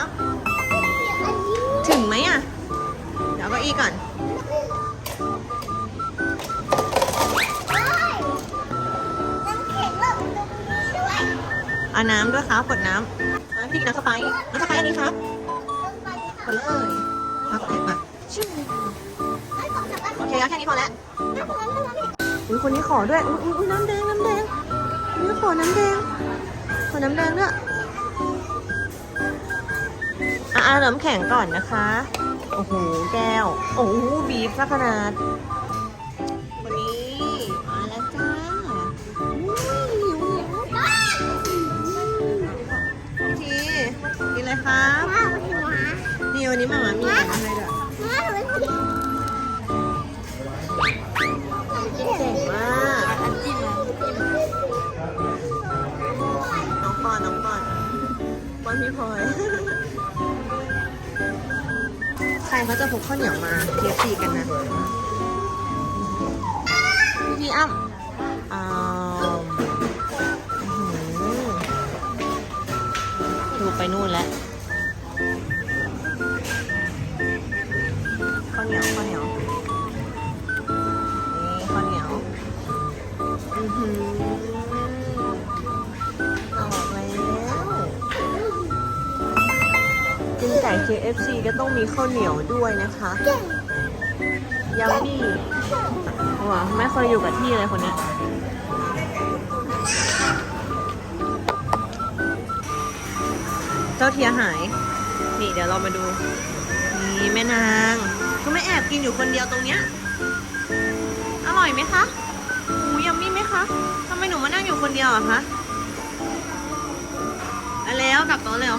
ับ ถึงไหมอะ เดี๋ยวก็อีก่อน เอาน้ำด้วยครับกดน้ำเอาพี่กนน้ำไปน้ำเไปอันนี้ครับกดเลยเอากดเลยโอเคแค่นี้พอแล้วอุ้ยคนนี้ขอด้วยอุ้ยน้ำแดงน้ำแดงนี่ขอน้ำแดงขอน้ำแดงด้วย อะเอาน้ำแข็งก่อนนะคะ โอ้โห แก้ว โอ้โห บีบซะขนาด วันนี้ มาแล้วจ้าทีกินอะไรครับนี่วันนี้มามามีอะไรให้ด้วยว้าวมันจ๋งเก่งมากน้องปอนน้องปอนปอนพี่พลอย ใครเขาจะพกข้าวเหนียวมาเทียบตีกันนะพี่พีอ้ำอ้าวหือดูไปนู่นแล้วข้าวเหนียวข้าวเหนียว KFC ก็ต้องมีข้าวเหนียวด้วยนะคะยัมมี่ว้าไม่เคยอยู่กับที่เลยคนนี้เจ้าเทียหาย นี่เดี๋ยวเรามาดู นี่แม่นางก็ไม่แอบกินอยู่คนเดียวตรงเนี้ย อร่อยไหมคะหูยัมมี่ไหมคะทำไมหนูมานั่งอยู่คนเดียวอะคะแล้วกลับโต๊ะเร็ว